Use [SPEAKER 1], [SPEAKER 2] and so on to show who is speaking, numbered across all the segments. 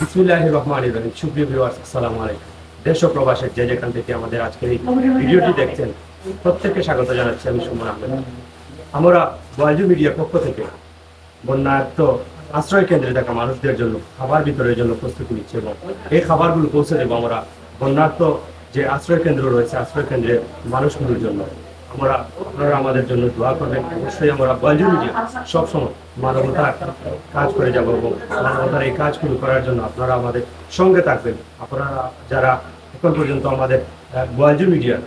[SPEAKER 1] বিসমুল্লাহ রহমান রহিম সুপ্রিয় ভিউয়ার্স, আসসালামু আলাইকুম। দেশ ও প্রবাসের যে যেখান থেকে আমাদের আজকের এই ভিডিওটি দেখছেন, প্রত্যেককে স্বাগত জানাচ্ছি আমি সুমন আহমেদ। আমরা বয়জু মিডিয়ার পক্ষ থেকে বন্যার্থ আশ্রয় কেন্দ্রে থাকা মানুষদের জন্য, খাবার বিতরণের জন্য প্রস্তুতি নিচ্ছে এবং এই খাবারগুলো পৌঁছে দেবো আমরা বন্যার্থ যে আশ্রয় কেন্দ্র রয়েছে, আশ্রয় কেন্দ্রের মানুষগুলোর জন্য। আমরা আপনারা আমাদের জন্য দোয়া করবেন। অবশ্যই আমরা বয়জু মিডিয়া সবসময় মানবতার কাজ করে যাব এবং মানবতার এই কাজগুলো করার জন্য আপনারা আমাদের সঙ্গে থাকবেন। আপনারা যারা এখন পর্যন্ত আমাদের বয়জু মিডিয়ার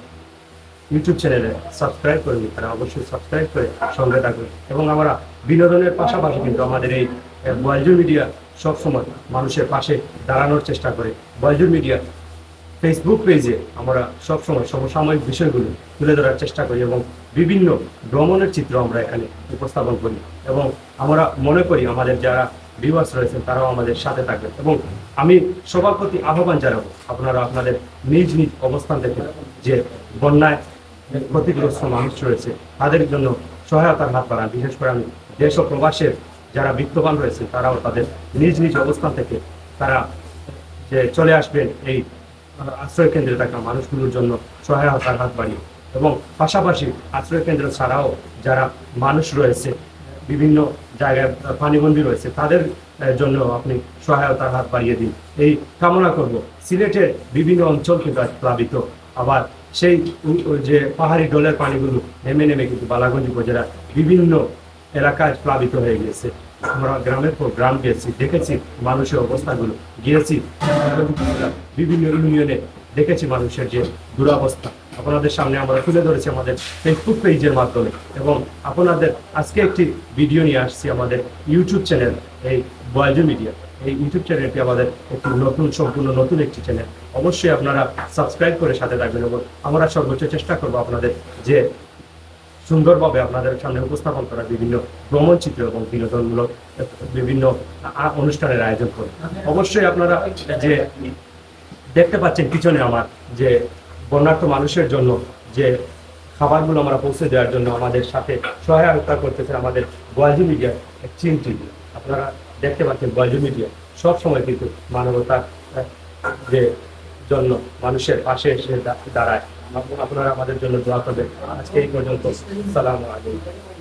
[SPEAKER 1] ইউটিউব চ্যানেলে সাবস্ক্রাইব করেনি তারা অবশ্যই সাবস্ক্রাইব করে সঙ্গে থাকবেন এবং আমরা বিনোদনের পাশাপাশি কিন্তু আমাদের এই বয়জুর মিডিয়া সবসময় মানুষের পাশে দাঁড়ানোর চেষ্টা করে। বয়জুর মিডিয়া ফেসবুক পেজে আমরা সবসময় সমসাময়িক বিষয়গুলো তুলে ধরার চেষ্টা করি এবং বিভিন্ন ভ্রমণের চিত্র আমরা এখানে উপস্থাপন করি এবং আমরা মনে করি আমাদের যারা ভিউয়ার্স রয়েছেন তারাও আমাদের সাথে থাকবেন এবং আমি সবার প্রতি আহ্বান জানাব আপনারা আপনাদের নিজ নিজ অবস্থান থেকে যে বন্যায় ক্ষতিগ্রস্ত মানুষ রয়েছে তাদের জন্য সহায়তার হাত বাড়ান। বিশেষ করে আমি দেশ ও প্রবাসের যারা বিত্তবান রয়েছে তারাও তাদের নিজ নিজ অবস্থান থেকে তারা যে চলে আসবেন এই আশ্রয় কেন্দ্রে থাকা মানুষগুলোর জন্য সহায়তার হাত বাড়িয়ে। এবং পাশাপাশি আশ্রয় কেন্দ্র ছাড়াও যারা মানুষ রয়েছে, বিভিন্ন জায়গায় পানিবন্দী রয়েছে, তাদের জন্য আপনি সহায়তার হাত বাড়িয়ে দিন। এই কামনা করব। সিলেটের বিভিন্ন অঞ্চল কিন্তু প্লাবিত। আবার সেই যে পাহাড়ি ডলের পানিগুলো নেমে নেমে কিন্তু বালাগঞ্জ উপজেলার বিভিন্ন এলাকায় প্লাবিত হয়ে গেছে আমরা গ্রামের পর গ্রাম গিয়েছি দেখেছি মানুষের অবস্থাগুলো, গিয়েছি। বিভিন্ন ইউনিয়নে দেখেছি মানুষের যে দুরবস্থা। আপনাদের সামনে আমরা তুলে ধরেছি আমাদের ফেসবুক পেজের মাধ্যমে এবং আপনাদের আজকে একটি ভিডিও নিয়ে আসছি আমাদের ইউটিউব চ্যানেল এই বয়জু মিডিয়া এই ইউটিউব চ্যানেলটি আমাদের একটি নতুন, সম্পূর্ণ নতুন একটি চ্যানেল অবশ্যই আপনারা সাবস্ক্রাইব করে সাথে থাকবেন এবং আমরা সর্বোচ্চ চেষ্টা করব আপনাদের যে সুন্দরভাবে আপনাদের সামনে উপস্থাপন করা বিভিন্ন ভ্রমণ চিত্র এবং বিনোদনমূলক বিভিন্ন অনুষ্ঠানের আয়োজন করে অবশ্যই আপনারা যে দেখতে পাচ্ছেন পিছনে আমার যে বন্যার্থ মানুষের জন্য যে খাবারগুলো আমরা পৌঁছে দেওয়ার জন্য আমাদের সাথে সহায়তা করতেছে আমাদের বয়জু মিডিয়া চীন টিভি আপনারা দেখতে পাচ্ছেন বয়জু মিডিয়া সবসময় কিন্তু মানবতার আহ, যে জন্য মানুষের পাশে এসে দাঁড়ায়। আপ- আপনারা আমাদের জন্য দোয়া করবেন। আজকে এই পর্যন্ত। সালাম আলাইকুম।